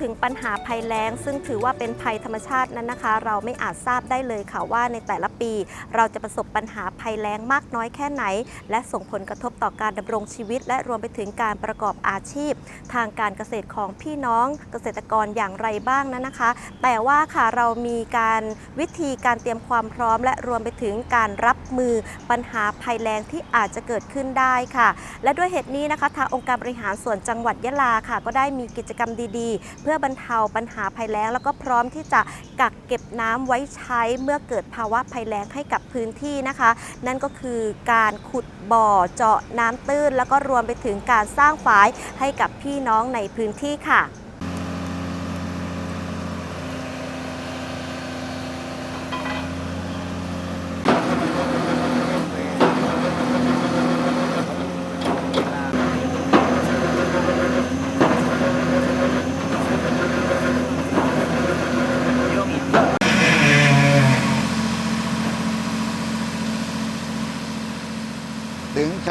ถึงปัญหาภัยแล้ง ซึ่งถือว่าเป็นภัยธรรมชาตินั้นนะคะ เราไม่อาจทราบได้เลยค่ะว่าในแต่ละปี เราจะประสบปัญหาภัยแล้งมากน้อยแค่ไหน และส่งผลกระทบต่อการดำรงชีวิต และรวมไปถึงการประกอบอาชีพ ทางการเกษตรของพี่น้องเกษตรกรอย่างไรบ้างนั้นนะคะ แต่ว่าค่ะเรามีการวิธีการเตรียมความพร้อม และรวมไปถึงการรับมือปัญหาภัยแล้งที่อาจจะเกิดขึ้นได้ค่ะ และด้วยเหตุนี้นะคะทางองค์การบริหารส่วนจังหวัดยะลาค่ะ ก็ได้มีกิจกรรมดีๆเพื่อบรรเทาปัญหาภัยแล้ง แล้วก็พร้อมที่จะกักเก็บน้ำไว้ใช้เมื่อเกิดภาวะภัยแล้งให้กับพื้นที่นะคะ นั่นก็คือการขุดบ่อเจาะน้ำตื้น แล้วก็รวมไปถึงการสร้างฝายให้กับพี่น้องในพื้นที่ค่ะ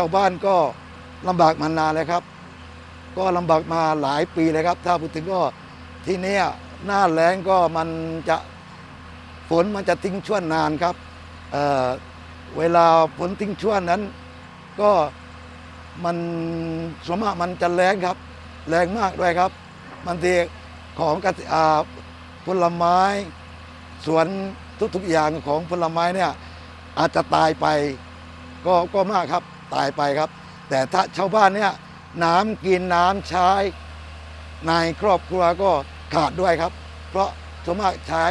าวบ้านก็ลำบากมานานแล้วครับ ก็ลำบากมาหลายปีเลยครับ ถ้าพูดถึงก็ที่เนี้ยหน้าแล้งก็มันจะฝนมันจะทิ้งช่วงนานครับเเวลาฝนทิ้งช่วงนั้น ก็มันสวนมากมันจะแรงครับ แรงมากด้วยครับบางทีของกสิอ่าผลไม้ สวนทุกๆอย่างของผลไม้เนี่ยอาจจะตายไปก็ก็มากครับ ตายไปครับ แต่ถ้าชาวบ้านเนี่ยน้ำกินน้ำใช้ ในครอบครัวก็ขาดด้วยครับ เพราะส่วนมากใช้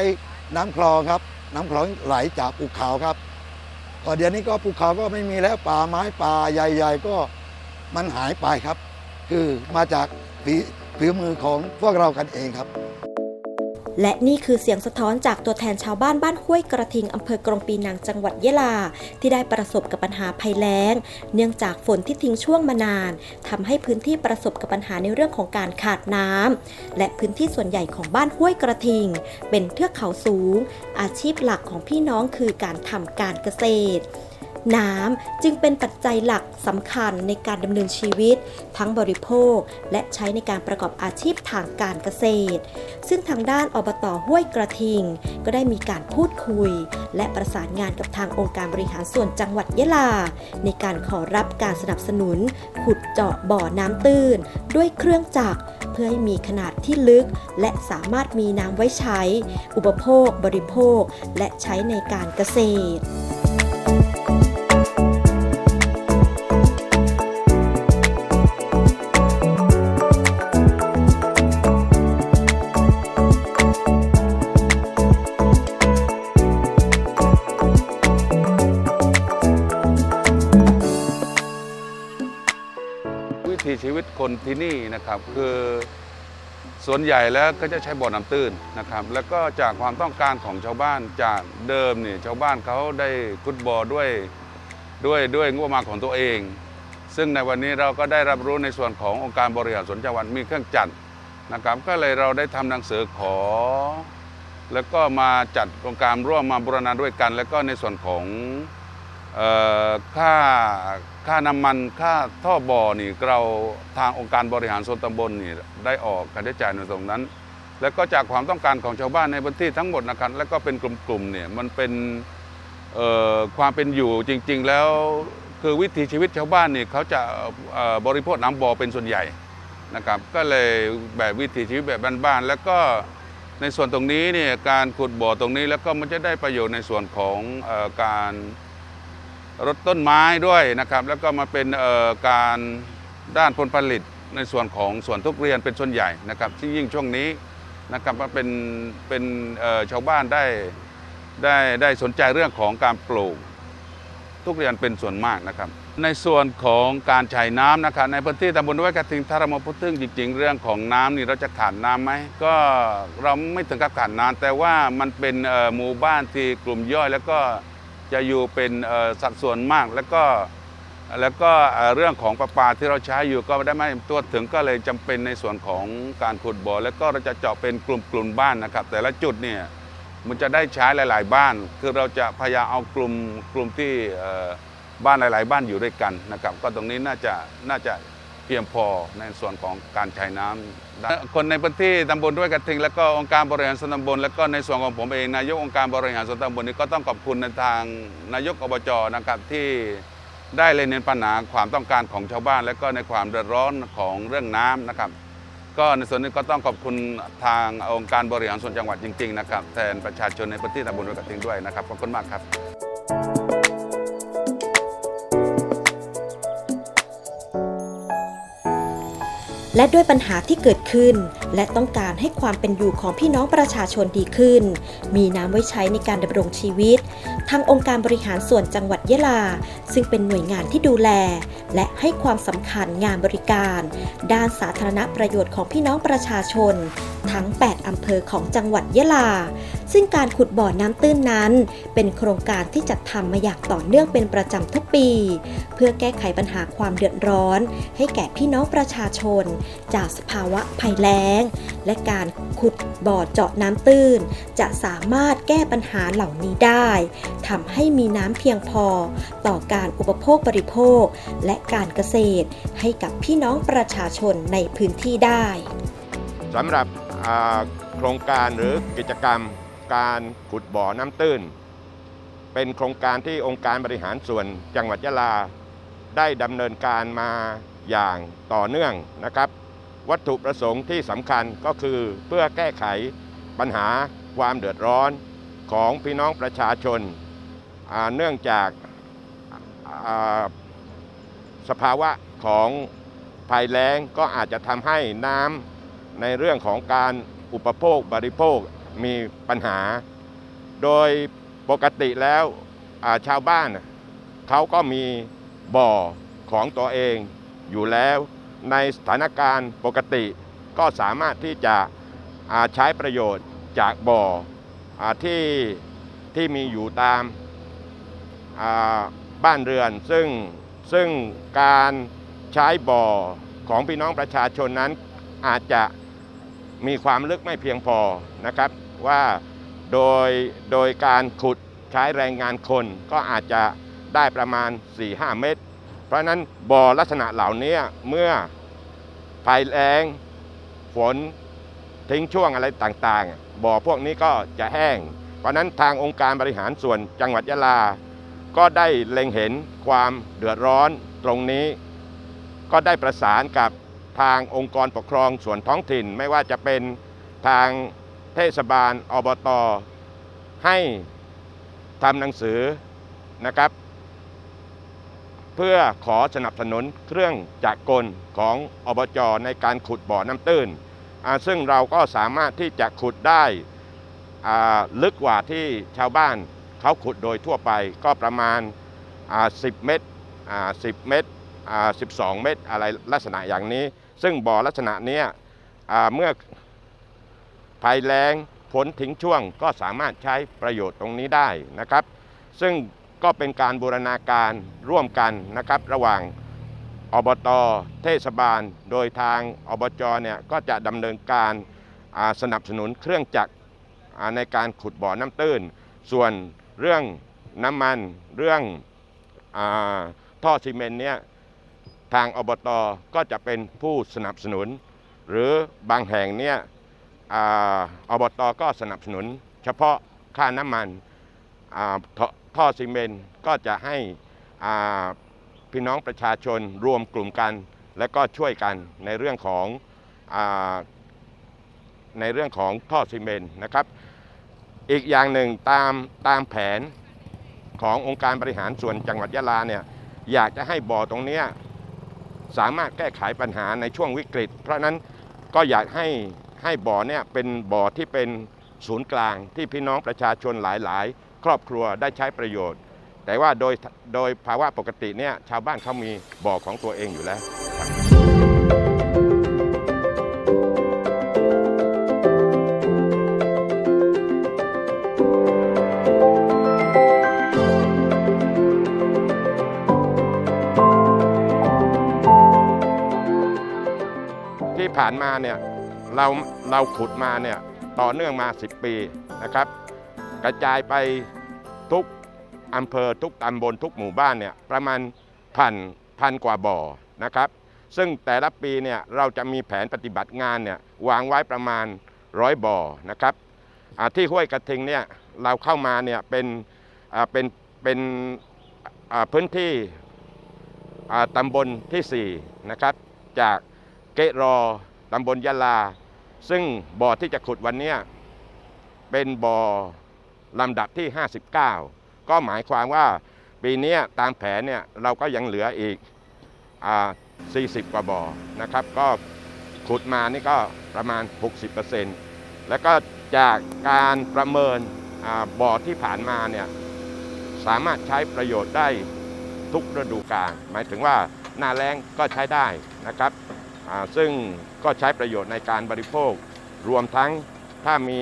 น้ำคลองครับ น้ำคลองไหลจากภูเขาครับก็เดี๋ยวนี้ก็ภูเขาก็ไม่มีแล้วป่าไม้ป่าใหญ่ ๆ ก็มันหายไปครับ คือมาจากฝีมือของพวกเรากันเองครับ และนี่คือเสียงสะท้อนจากตัวแทนชาวบ้านบ้านห้วยกระทิงอำเภอกรงปีนังจังหวัดยะลา ที่ได้ประสบกับปัญหาภัยแล้ง เนื่องจากฝนที่ทิ้งช่วงมานานทำให้พื้นที่ประสบกับปัญหาในเรื่องของการขาดน้ำและพื้นที่ส่วนใหญ่ของบ้านห้วยกระทิง เป็นเทือกเขาสูง อาชีพหลักของพี่น้องคือการทำการเกษตร น้ำจึงเป็นปัจจัยหลักสำคัญในการดำเนินชีวิต ทั้งบริโภค และใช้ในการประกอบอาชีพทางการเกษตร ซึ่งทางด้านอบตห้วยกระทิง ก็ได้มีการพูดคุย และประสานงานกับทางองค์การบริหารส่วนจังหวัดยะลา ในการขอรับการสนับสนุน ขุดเจาะบ่อน้ำตื้น ด้วยเครื่องจักรเพื่อให้มีขนาดที่ลึก และสามารถมีน้ำไว้ใช้ อุปโภค บริโภค และใช้ในการเกษตร ชีวิตคนที่นี่นะครับ คือส่วนใหญ่แล้วก็จะใช้บ่อน้ำตื้นนะครับ แล้วก็จากความต้องการของชาวบ้านจากเดิมเนี่ยชาวบ้านเขาได้ขุดบ่อด้วยด้วยด้วยงบประมาณของตัวเอง ซึ่งในวันนี้เราก็ได้รับรู้ในส่วนขององค์การบริหารส่วนจังหวัดมีเครื่องจัดนะครับ ก็เลยเราได้ทำหนังสือขอ แล้วก็มาจัดโครงการร่วมมาบูรณาด้วยกัน แล้วก็ในส่วนของ ค่าค่าน้ำมันค่าท่อบ่อนี่เราทางองค์การบริหารส่วนตำบลนี่ได้ออกค่าใช้จ่ายในตรงนั้น แล้วก็จากความต้องการของชาวบ้านในพื้นที่ทั้งหมดนะครับแล้วก็เป็นกลุ่มๆเนี่ยมันเป็นความเป็นอยู่จริง ๆ แล้วคือวิถีชีวิตชาวบ้านนี่เขาจะบริโภคน้ำบ่อเป็นส่วนใหญ่นะครับก็เลยแบบวิถีชีวิตแบบบ้านๆแล้วก็ในส่วนตรงนี้เนี่ยการขุดบ่อตรงนี้แล้วก็มันจะได้ประโยชน์ในส่วนของอการ รดต้นไม้ด้วยนะครับ แล้วก็มาเป็นการด้านผลผลิตในส่วนของสวนทุเรียนเป็นส่วนใหญ่นะครับที่ยิ่งช่วงนี้นะครับว่าเป็นเป็นชาวบ้านได้ได้ได้สนใจเรื่องของการปลูกทุกเรียนเป็นส่วนมากนะครับ ในส่วนของการใช้น้ำนะครับในพื้นที่ตำบลไว้กระทิงถ้าเรามาพูดถึงจริง ๆ เรื่องของน้ำนี่เราจะขาดน้ำไหมก็เราไม่ถึงกับขาดน้ำแต่ว่ามันเป็นหมู่บ้านที่กลุ่มย่อยแล้วก็ จะอยู่เป็นสัดส่วนมากแล้วก็แล้วก็เรื่องของประปาที่เราใช้อยู่ก็ได้ไม่ตัวถึงก็เลยจำเป็นในส่วนของการขุดบ่อ แล้วก็เราจะเจาะเป็นกลุ่มกลุ่มบ้านนะครับ แต่ละจุดเนี่ยมันจะได้ใช้หลาย ๆ บ้าน คือเราจะพยายามเอากลุ่มกลุ่มที่บ้านหลาย ๆ บ้านอยู่ด้วยกันนะครับ ก็ตรงนี้น่าจะน่าจะเพียงพอในส่วนของการใช้น้ำได้ คนในพื้นที่ตำบลด้วยกระทิง แล้วก็องค์การบริหารส่วนตำบล แล้วก็ในส่วนของผมเองนายกองค์การบริหารส่วนตำบลนี้ก็ต้องขอบคุณในทางนายกอบจนะครับที่ได้เลยเน้นปัญหาความต้องการของชาวบ้าน และก็ในความเดือดร้อนของเรื่องน้ำนะครับ ก็ในส่วนนี้ก็ต้องขอบคุณทางองค์การบริหารส่วนจังหวัดจริงๆนะครับแทนประชาชนในพื้นที่ตำบลห้วยกระทิงด้วยนะครับขอบคุณมากครับ และด้วยปัญหาที่เกิดขึ้น และต้องการให้ความเป็นอยู่ของพี่น้องประชาชนดีขึ้น มีน้ำไว้ใช้ในการดำรงชีวิต ทางองค์การบริหารส่วนจังหวัดยะลา ซึ่งเป็นหน่วยงานที่ดูแล และให้ความสำคัญงานบริการ ด้านสาธารณประโยชน์ของพี่น้องประชาชน ทั้ง 8 อำเภอของจังหวัดยะลา ซึ่งการขุดบ่อน้ำตื้นนั้น เป็นโครงการที่จัดทำมาอย่างต่อเนื่องเป็นประจำทุกปี เพื่อแก้ไขปัญหาความเดือดร้อน ให้แก่พี่น้องประชาชน จากสภาวะภัยแล้ง และการขุดบ่อเจาะน้ำตื้น จะสามารถแก้ปัญหาเหล่านี้ได้ทำให้มีน้ำเพียงพอ ต่อการอุปโภคบริโภค และการเกษตรให้กับพี่น้องประชาชนในพื้นที่ได้สำหรับ โครงการหรือกิจกรรมการขุดบ่อน้ำตื้น เป็นโครงการที่องค์การบริหารส่วนจังหวัดยะลา ได้ดำเนินการมาอย่างต่อเนื่องนะครับ วัตถุประสงค์ที่สำคัญก็คือเพื่อแก้ไขปัญหาความเดือดร้อนของพี่น้องประชาชนาเนื่องจากาสภาวะของภัยแล้งก็อาจจะทำให้น้ำ ในเรื่องของการอุปโภคบริโภคมีปัญหา โดยปกติแล้วาชาวบ้านเขาก็มีบ่อของตัวเองอยู่แล้วในสถานการณ์ปกติก็สามารถที่จะใช้ประโยชน์จากบ่ออที่ที่มีอยู่ตามาบ้านเรือน ซึ่งซึ่งการใช้บ่อของพี่น้องประชาชนนั้นอาจจะ มีความลึกไม่เพียงพอนะครับ ว่าโดยโดยการขุดใช้แรงงานคนก็อาจจะได้ประมาณ 4-5 เมตร เพราะนั้นบ่อลักษณะเหล่านี้เมื่อภัยแล้งฝนทิ้งช่วงอะไรต่างๆ บ่อพวกนี้ก็จะแห้ง เพราะฉะนั้นทางองค์การบริหารส่วนจังหวัดยะลา ก็ได้เล็งเห็นความเดือดร้อนตรงนี้ ก็ได้ประสานกับ ทางองค์กรปกครองส่วนท้องถิ่น ไม่ว่าจะเป็นทางเทศบาลอบตให้ทำหนังสือนะครับ เพื่อขอสนับสนุนเครื่องจักรกลของอบจในการขุดบ่อน้ำตื้น ซึ่งเราก็สามารถที่จะขุดได้ลึกกว่าที่ชาวบ้านเขาขุดโดยทั่วไปก็ประมาณ 10 เมตร 10 เมตร 12 เมตร อะไรลักษณะอย่างนี้ ซึ่งบ่อลักษณะนี้เมื่อภัยแล้งฝนทิ้งช่วงก็สามารถใช้ประโยชน์ตรงนี้ได้นะครับ ซึ่งก็เป็นการบูรณาการร่วมกันนะครับ ระหว่างอบตเทศบาล โดยทางอบจเนี่ยก็จะดำเนินการสนับสนุนเครื่องจักรในการขุดบ่อน้ำตื้น ส่วนเรื่องน้ำมันเรื่องอท่อซีเมนต์เนี่ย ทางอบตก็จะเป็นผู้สนับสนุน หรือบางแห่งเนี่ยออบตก็สนับสนุน เฉพาะค่าน้ำมันท่อท่อซีเมนต์ก็จะให้พี่น้องประชาชนรวมกลุ่มกัน และก็ช่วยกันในเรื่องของอในเรื่องของท่อซีเมนต์นะครับ อีกอย่างหนึ่งตามตามแผนขององค์การบริหารส่วนจังหวัดยะลาเนี่ยอยากจะให้บ่อตรงเนี้ย สามารถแก้ไขปัญหาในช่วงวิกฤต เพราะนั้นก็อยากให้ให้บ่อเนี่ยเป็นบ่อที่เป็นศูนย์กลางที่พี่น้องประชาชนหลาย ๆ ครอบครัวได้ใช้ประโยชน์ แต่ว่าโดยโดยภาวะปกติเนี่ยชาวบ้านเขามีบ่อของตัวเองอยู่แล้วานมาเนี่ยเราเราขุดมาเนี่ยต่อเนื่องมา 10 ปีนะครับ กระจายไปทุกอำเภอทุกตำบลทุกหมู่บ้านเนี่ยประมาณพันพันกว่าบ่อนะครับ ซึ่งแต่ละปีเนี่ยเราจะมีแผนปฏิบัติงานเนี่ยวางไว้ประมาณร้อยบ่อนะครับที่ห้วยกระทิงเนี่ยเราเข้ามาเนี่ยเป็นเป็นเป็นพื้นที่ตำบลทีสี่4 นะครับ จากเกรอ ตำบลยะลา ซึ่งบ่อที่จะขุดวันนี้เป็นบ่อลำดับที่ 59 ก็หมายความว่าปีนี้ตามแผนเนี่ยเราก็ยังเหลืออีกอ่า40 กว่าบ่อนะครับ ก็ขุดมานี่ก็ประมาณ 60%แล้วก็จากการประเมินบ่อที่ผ่านมาเนี่ยสามารถใช้ประโยชน์ได้ทุกฤดูกาลหมายถึงว่าหน้าแล้งก็ใช้ได้นะครับซึ่ง ก็ใช้ประโยชน์ในการบริโภค รวมทั้งถ้ามี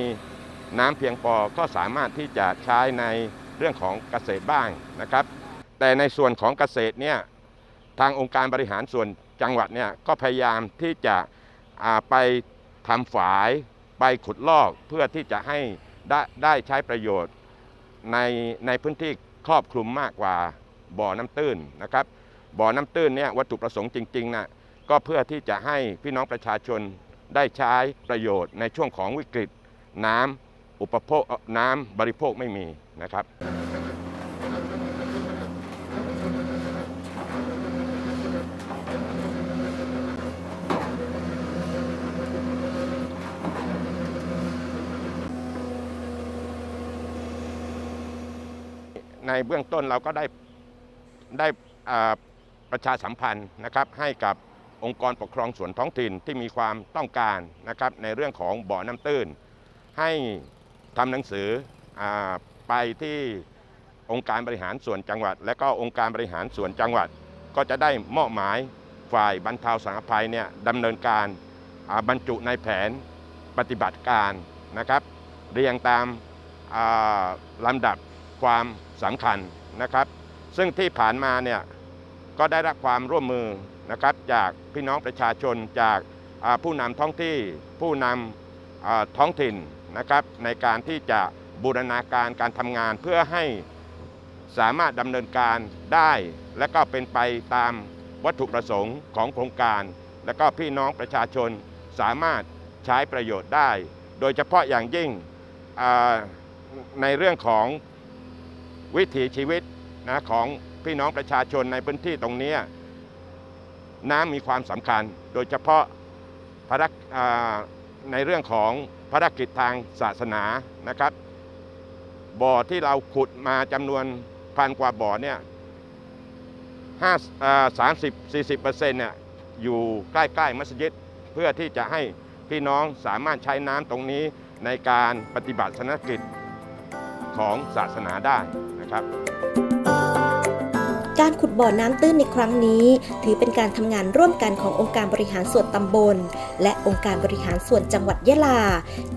น้ำเพียงพอก็สามารถที่จะใช้ในเรื่องของเกษตรบ้างนะครับ แต่ในส่วนของเกษตรเนี่ยทางองค์การบริหารส่วนจังหวัดเนี่ยก็พยายามที่จะไปทำฝายไปขุดลอกเพื่อที่จะให้ได้ได้ใช้ประโยชน์ในในพื้นที่ครอบคลุมมากกว่าบ่อน้ำตื้นนะครับบ่อน้ำตื้นเนี่ยวัตถุประสงค์จริงๆนะ ก็เพื่อที่จะให้พี่น้องประชาชนได้ใช้ประโยชน์ในช่วงของวิกฤต น้ำอุปโภคน้ำบริโภคไม่มีนะครับในเบื้องต้นเราก็ได้ได้ประชาสัมพันธ์นะครับให้กับ องค์กรปกครองส่วนท้องถิ่นที่มีความต้องการนะครับในเรื่องของบ่อน้ำตื้น ให้ทำหนังสืออไปที่องค์การบริหารส่วนจังหวัด และก็องค์การบริหารส่วนจังหวัด ก็จะได้มอบหมายฝ่ายบรรเทาสาธารณภัยเนี่ยดำเนินการบรรจุในแผนปฏิบัติการนะครับเรียงตามาลำดับความสำคัญนะครับ ซึ่งที่ผ่านมาเนี่ยก็ได้รับความร่วมมือ นะครับจากพี่น้องประชาชนจากผู้นำท้องที่ผู้นำท้องถิ่นนะครับในการที่จะบูรณาการการทำงานเพื่อให้สามารถดำเนินการได้ และก็เป็นไปตามวัตถุประสงค์ของโครงการ และก็พี่น้องประชาชนสามารถใช้ประโยชน์ได้ โดยเฉพาะอย่างยิ่งในเรื่องของวิถีชีวิตนะของพี่น้องประชาชนในพื้นที่ตรงนี้ น้ำมีความสำคัญ โดยเฉพาะภารกในเรื่องของภารกิจทางศาสนานะครับ บ่อที่เราขุดมาจำนวนพันกว่าบ่อเนี่ยห้าสามสิบสี่สิบเปอร์เซ็นต์เนี่ยอยู่ใกล้ๆมัสยิดเพื่อที่จะให้พี่น้องสามารถใช้น้ำตรงนี้ในการปฏิบัติศาสนกิจของศาสนาได้นะครับ การขุดบ่อน้ำตื้นในครั้งนี้ ถือเป็นการทำงานร่วมกันขององค์การบริหารส่วนตำบล และองค์การบริหารส่วนจังหวัดยะลา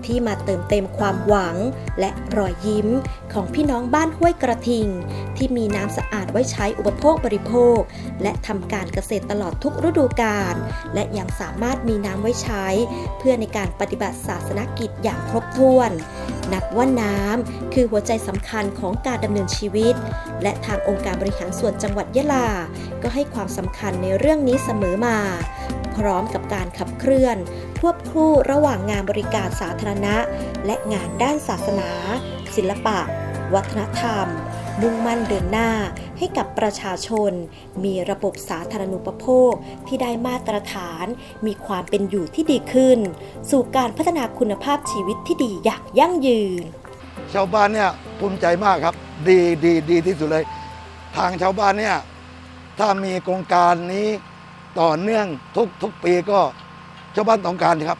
ที่มาเติมเต็มความหวัง และรอยยิ้ม ของพี่น้องบ้านห้วยกระทิง ที่มีน้ำสะอาดไว้ใช้อุปโภคบริโภค และทำการเกษตรตลอดทุกฤดูกาลและยังสามารถมีน้ำไว้ใช้ เพื่อในการปฏิบัติศาสนกิจอย่างครบถ้วน นับว่าน้ำคือหัวใจสำคัญของการดำเนินชีวิต และทางองค์การบริหารส่วนจังหวัดงหวัดยะลา ก็ให้ความสำคัญในเรื่องนี้เสมอมา พร้อมกับการขับเคลื่อน ควบคู่ระหว่างงานบริการสาธารณะ และงานด้านศาสนา ศิลปะ วัฒนธรรม มุ่งมั่นเดินหน้าให้กับประชาชน มีระบบสาธารณูปโภคที่ได้มาตรฐาน มีความเป็นอยู่ที่ดีขึ้น สู่การพัฒนาคุณภาพชีวิตที่ดีอย่างยั่งยืน ชาวบ้านเนี่ยภูมิใจมากครับ ดีดีดีที่สุดเลย ทางชาวบ้านเนี่ยถ้ามีโครงการนี้ต่อเนื่องทุกทุกปีก็ชาวบ้านต้องการครับ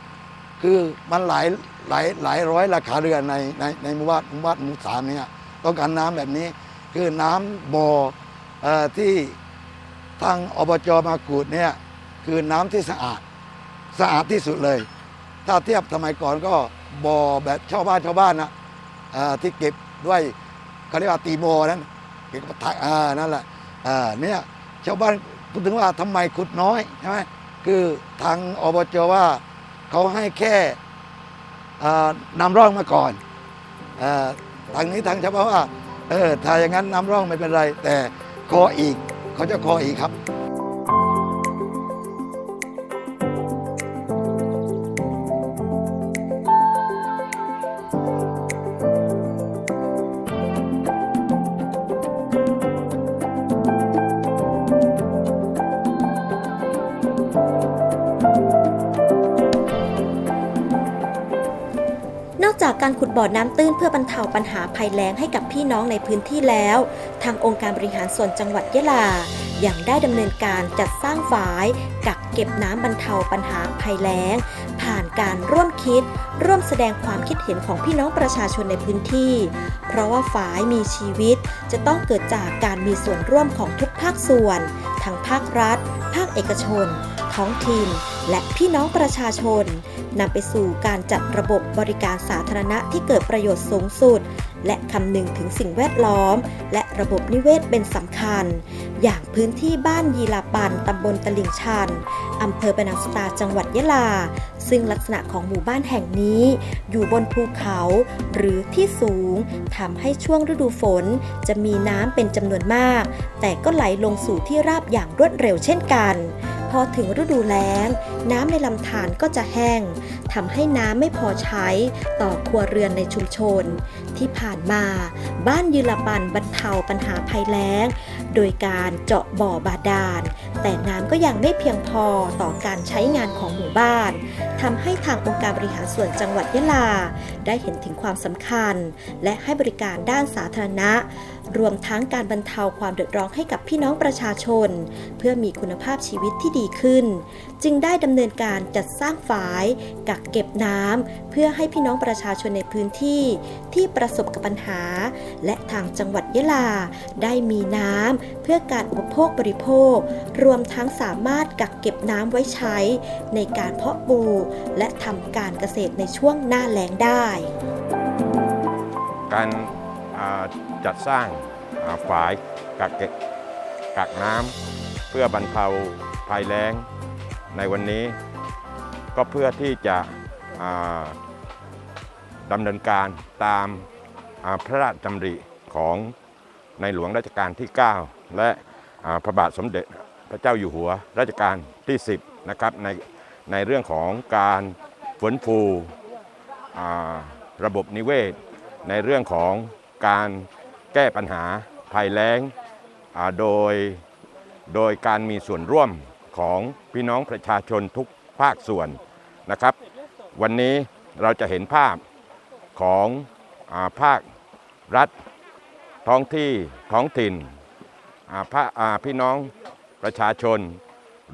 คือมันหลายหลายหลายร้อยราคาเรือนในในในหมู่บ้านหมู่บ้านหมู่สามเนี่ยต้องการน้ำแบบนี้ คือน้ำบ่อที่ทางอบจมากูดเนี่ยคือน้ำที่สะอาดสะอาดที่สุดเลย ถ้าเทียบสมัยก่อนก็บ่อแบบชาวบ้านชาวบ้านนะอ่าที่เก็บด้วยเขาเรียกว่าตีโมนั้นเก็บกับทักอ่านั่นแหละเนี่ยชาวบ้านพูดถึงว่าทำไมขุดน้อยใช่ไหมคือทางอบจว่าเขาให้แค่อ่านำร่องมาก่อนอทางนี้ทางชาวบ้านว่า เออถ้าอย่างนั้นน้ำร่องไม่เป็นไร แต่คออีกเขาจะคออีกครับ อน้ำตื้นเพื่อบรรเทาปัญหาภัยแล้งให้กับพี่น้องในพื้นที่แล้ว ทางองค์การบริหารส่วนจังหวัดยะลายังได้ดำเนินการจัดสร้างฝายกักเก็บน้ำบรรเทาปัญหาภัยแล้ง ผ่านการร่วมคิด ร่วมแสดงความคิดเห็นของพี่น้องประชาชนในพื้นที่ เพราะว่าฝายมีชีวิต จะต้องเกิดจากการมีส่วนร่วมของทุกภาคส่วน ทั้งภาครัฐ ภาคเอกชน ท้องถิ่น และพี่น้องประชาชน นำไปสู่การจัดระบบบริการสาธารณะที่เกิดประโยชน์สูงสุด และคำนึงถึงสิ่งแวดล้อม และระบบนิเวศเป็นสำคัญ อย่างพื้นที่บ้านยีลาปันตำบลตลิ่งชัน อำเภอปนังสตาจังหวัดยะลา ซึ่งลักษณะของหมู่บ้านแห่งนี้ อยู่บนภูเขาหรือที่สูงทำให้ช่วงฤดูฝน จะมีน้ำเป็นจำนวนมาก แต่ก็ไหลลงสู่ที่ราบอย่างรวดเร็วเช่นกัน พอถึงฤดูแล้ง น้ำในลำธารก็จะแห้งทำให้น้ำไม่พอใช้ต่อครัวเรือนในชุมชน ที่ผ่านมา บ้านยืนละปันบรรเทาปัญหาภัยแล้ง โดยการเจาะบ่อบาดาล แต่น้ำก็ยังไม่เพียงพอต่อการใช้งานของหมู่บ้านทำให้ทางองค์การบริหารส่วนจังหวัดยะลา ได้เห็นถึงความสำคัญ และให้บริการด้านสาธารณะ รวมทั้งการบรรเทาความเดือดร้อนให้กับพี่น้องประชาชน เพื่อมีคุณภาพชีวิตที่ดีขึ้น จึงได้ดำเนินการจัดสร้างฝาย กักเก็บน้ำเพื่อให้พี่น้องประชาชนในพื้นที่ ที่ประสบกับปัญหา และทางจังหวัดยะลา ได้มีน้ำเพื่อการอุปโภคบริโภค รวมทั้งสามารถกักเก็บน้ำไว้ใช้ ในการเพาะปลูกและทำการเกษตรในช่วงหน้าแล้งได้การจัดสร้างฝายกักเก็บกักน้ำเพื่อบรรเทาภัยแล้งในวันนี้ ก็เพื่อที่จะอ่าดำเนินการตามาพระราชดำริของในหลวงรัชกาลที่ 9 และพระบาทสมเด็จพระเจ้าอยู่หัวรัชกาลที่ 10 นะครับในในเรื่องของการฟื้นฟู ระบบนิเวศ ในเรื่องของการแก้ปัญหาภัยแล้งโดยโดยการมีส่วนร่วมของพี่น้องประชาชนทุกภาคส่วนนะครับ วันนี้เราจะเห็นภาพของอาภาครัฐ ท้องที่ท้องถิ่นอาพระอ่าพี่น้องประชาชน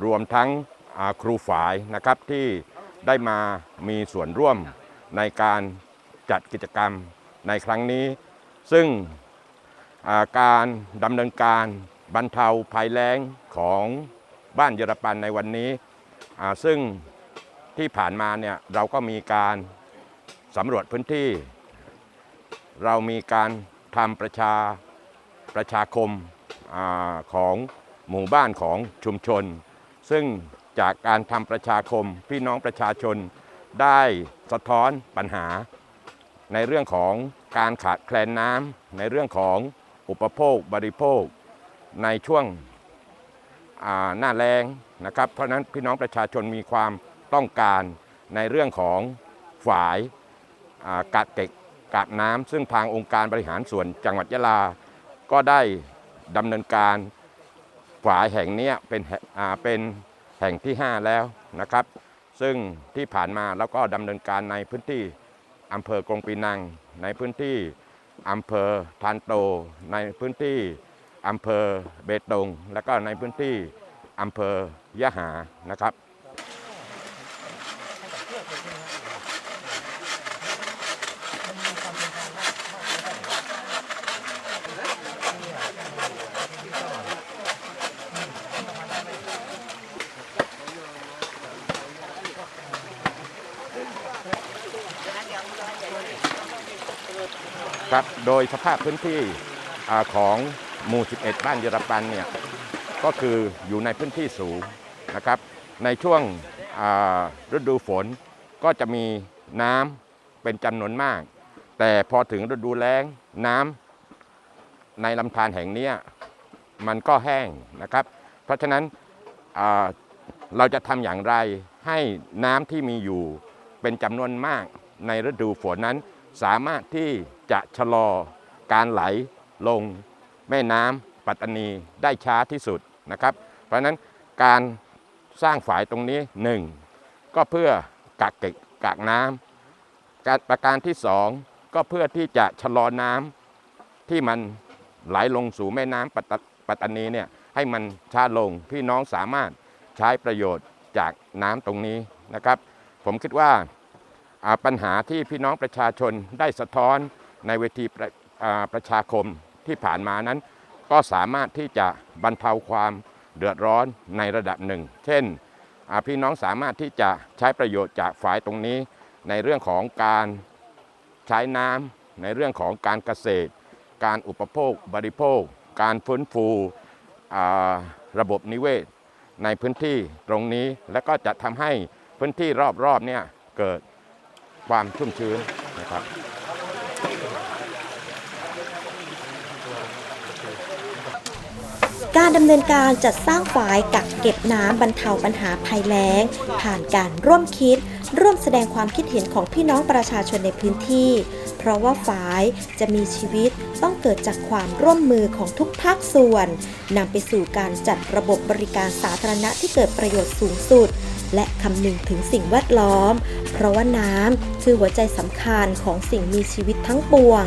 รวมทั้งครูฝ่ายนะครับที่ได้มามีส่วนร่วม ในการจัดกิจกรรมในครั้งนี้ ซึ่งาการดำเนินการบรรเทาภัยแล้งของบ้านเยอรปันในวันนี้ซึ่งที่ผ่านมาเนี่ยเราก็มีการสำรวจพื้นที่ เรามีการทำประชาประชาคมอาของหมู่บ้านของชุมชน ซึ่งจากการทำประชาคมพี่น้องประชาชน ได้สะท้อนปัญหา ในเรื่องของการขาดแคลนน้ำในเรื่องของอุปโภคบริโภค ในช่วงหน้าแรงนะครับ เพราะนั้นพี่น้องประชาชนมีความต้องการในเรื่องของฝายากักเก็บกักน้ำซึ่งทางองค์การบริหารส่วนจังหวัดยะลา ก็ได้ดำเนินการฝายแห่งนี้เป็นแห่งอ่าเป็นแห่งที่ 5 แล้วนะครับ ซึ่งที่ผ่านมาแล้วก็ดำเนินการในพื้นที่อำเภอกรงปีนัง ในพื้นที่อำเภอทานโต ในพื้นที่อำเภอเบตง และก็ในพื้นที่อำเภอยะหานะครับ ครับ โดยสภาพพื้นที่ของหมู่ 11 บ้านเยอรปันเนี่ยก็คืออยู่ในพื้นที่สูงนะครับ ในช่วงฤดูฝนก็จะมีน้ำเป็นจำนวนมาก แต่พอถึงฤดูแล้งน้ำในลำธารแห่งนี้มันก็แห้งนะครับ เพราะฉะนั้นเราจะทำอย่างไรให้น้ำที่มีอยู่เป็นจำนวนมากในฤดูฝนนั้นสามารถที่ จะชะลอการไหลลงแม่น้ำปัตตานีได้ช้าที่สุดนะครับ เพราะฉะนั้นการสร้างฝายตรงนี้หนึ่งก็เพื่อกักเก็บกักน้ำการประการที่สองก็เพื่อที่จะชะลอน้ำที่มันไหลลงสู่แม่น้ำปัตตปัตตานีเนี่ยให้มันช้าลงพี่น้องสามารถใช้ประโยชน์จากน้ำตรงนี้นะครับ ผมคิดว่าปัญหาที่พี่น้องประชาชนได้สะท้อน ในเวทีประประชาคมที่ผ่านมานั้น ก็สามารถที่จะบรรเทาความเดือดร้อนในระดับหนึ่ง เช่นพี่น้องสามารถที่จะใช้ประโยชน์จากฝายตรงนี้ ในเรื่องของการใช้น้ำในเรื่องของการเกษตร การอุปโภค บริโภค การฟื้นฟูระบบนิเวศ ในพื้นที่ตรงนี้ และก็จะทำให้พื้นที่รอบๆเนี่ยเกิดความชุ่มชื้นนะครับ การดำเนินการจัดสร้างฝายกักเก็บน้ำบรรเทาปัญหาภัยแล้ง ผ่านการร่วมคิด ร่วมแสดงความคิดเห็นของพี่น้องประชาชนในพื้นที่ เพราะว่าฝายจะมีชีวิตต้องเกิดจากความร่วมมือของทุกภาคส่วนนำไปสู่การจัดระบบบริการสาธารณะที่เกิดประโยชน์สูงสุด และคำนึงถึงสิ่งแวดล้อม เพราะว่าน้ำคือหัวใจสำคัญของสิ่งมีชีวิตทั้งปวง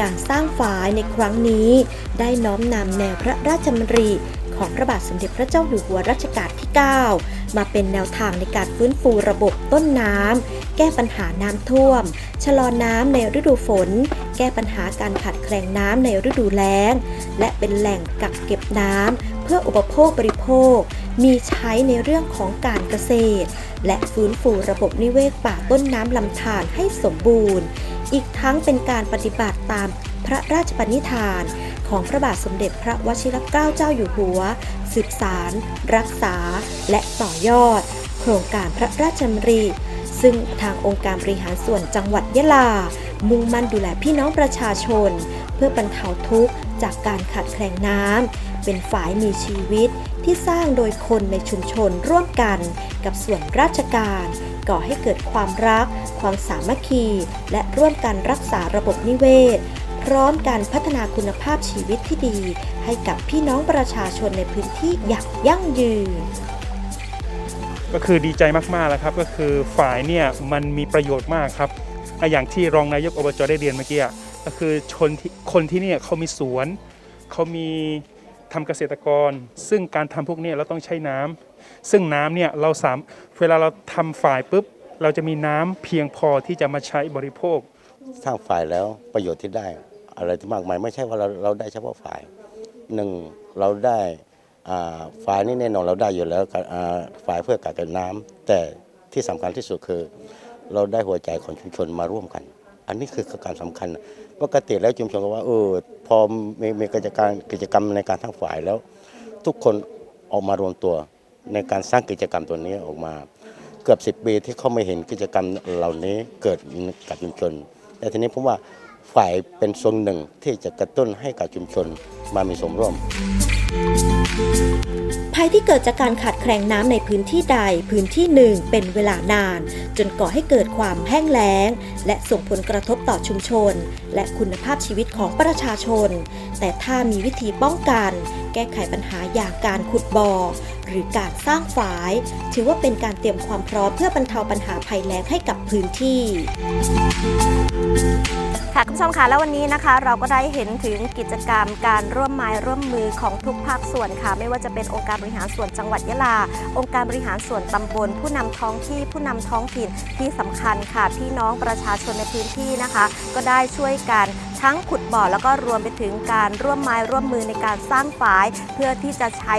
การสร้างฝายในครั้งนี้ ได้น้อมนำแนวพระราชดำริของพระบาทสมเด็จพระเจ้าอยู่หัวรัชกาลที่ 9 มาเป็นแนวทางในการฟื้นฟูระบบต้นน้ำ แก้ปัญหาน้ำท่วม ชะลอน้ำในฤดูฝน แก้ปัญหาการขาดแคลนน้ำในฤดูแล้ง และเป็นแหล่งกักเก็บน้ำเพื่ออุปโภคบริโภค มีใช้ในเรื่องของการเกษตร และฟื้นฟูระบบนิเวศป่าต้นน้ำลำธารให้สมบูรณ์ อีกทั้งเป็นการปฏิบัติตามพระราชปณิธานของพระบาทสมเด็จพระวชิรเกล้าเจ้าอยู่หัว สืบสาร รักษา และต่อยอด โครงการพระราชดำริซึ่งทางองค์การบริหารส่วนจังหวัดยะลา มุ่งมั่นดูแลพี่น้องประชาชน เพื่อบรรเทาทุกข์จากการขาดแคลนน้ำเป็นฝ่ายมีชีวิตที่สร้างโดยคนในชุมชนร่วมกัน กับส่วนราชการ ก่อให้เกิดความรัก ความสามัคคี และร่วมกันรักษาระบบนิเวศ พร้อมการพัฒนาคุณภาพชีวิตที่ดี ให้กับพี่น้องประชาชนในพื้นที่อย่างยั่งยืน ก็คือดีใจมากๆแล้วครับ ก็คือฝ่ายเนี่ยมันมีประโยชน์มากครับอย่างที่รองนายกอบจได้เรียนเมื่อกี้ก็คือชนคนที่เนี่ยเขามีสวนเขามีทำเกษตรกร ซึ่งการทำพวกนี้เราต้องใช้น้ำซึ่งน้ำเนี่ยเราสามเวลาเราทำฝ่ายปุ๊บ เราจะมีน้ำเพียงพอที่จะมาใช้บริโภคสร้างฝ่ายแล้วประโยชน์ที่ได้ อะไรที่มากมายไม่ใช่ว่าเราเราได้เฉพาะฝ่ายหนึ่งเราได้ ฝ่ายนี่แน่นอนเราได้อยู่แล้วฝ่ายเพื่อกักเก็บน้ำแต่ที่สำคัญที่สุดคือ เราได้หัวใจของชุมชนมาร่วมกัน อันนี้คือการสำคัญปกติแล้วชุมชนก็ว่าเออพอมีมีกิจการกิจกรรมในการทั้งฝ่ายแล้ว ทุกคนออกมารวมตัวในการสร้างกิจกรรมตัวนี้ออกมา เกือบ 10 ปีที่เขาไม่เห็นกิจกรรมเหล่านี้เกิดกับชุมชน แต่ทีนี้ผมว่าฝ่ายเป็นส่วนหนึ่งที่จะกระตุ้นให้กับชุมชนมามีส่วนร่วม ภัยที่เกิดจากการขาดแคลนน้ำในพื้นที่ใดพื้นที่หนึ่งเป็นเวลานาน จนก่อให้เกิดความแห้งแล้ง และส่งผลกระทบต่อชุมชน และคุณภาพชีวิตของประชาชน แต่ถ้ามีวิธีป้องกัน แก้ไขปัญหาอย่างการขุดบ่อหรือการสร้างฝาย ถือว่าเป็นการเตรียมความพร้อมเพื่อบรรเทาปัญหาภัยแล้งให้กับพื้นที่ ค่ะคุณผู้ชมคะแล้ววันนี้นะคะเราก็ได้เห็นถึงกิจกรรมการร่วมไม้ร่วมมือของทุกภาคส่วนค่ะ ไม่ว่าจะเป็นองค์การบริหารส่วนจังหวัดยะลา องค์การบริหารส่วนตำบล ผู้นำท้องที่ผู้นำท้องถิ่นที่สำคัญค่ะ พี่น้องประชาชนในพื้นที่นะคะ ก็ได้ช่วยกัน ทั้งขุดบ่อแล้วก็รวมไปถึงการร่วมไม้ร่วมมือในการสร้างฝาย เพื่อที่จะใช้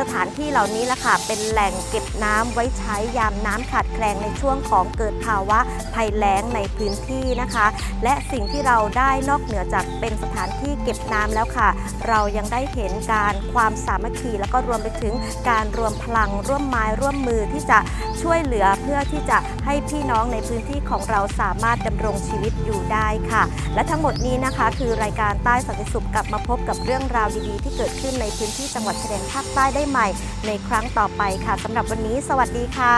สถานที่เหล่านี้ละค่ะเป็นแหล่งเก็บน้ำไว้ใช้ยามน้ำขาดแคลนในช่วงของเกิดภาวะภัยแล้งในพื้นที่นะคะ และสิ่งที่เราได้นอกเหนือจากเป็นสถานที่เก็บน้ำแล้วค่ะ เรายังได้เห็นการความสามัคคีแล้วก็รวมไปถึงการรวมพลังร่วมไม้ร่วมมือที่จะช่วยเหลือเพื่อที่จะให้พี่น้องในพื้นที่ของเราสามารถดำรงชีวิตอยู่ได้ค่ะ และทั้งหมดนี้นะคะ คือรายการใต้สันติสุขกลับมาพบกับเรื่องราวดีๆ ที่เกิดขึ้นในพื้นที่จังหวัดชายแดนภาคใต้ได้ใหม่ ในครั้งต่อไปค่ะสำหรับวันนี้ สวัสดีค่ะ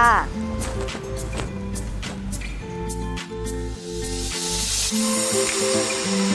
Thank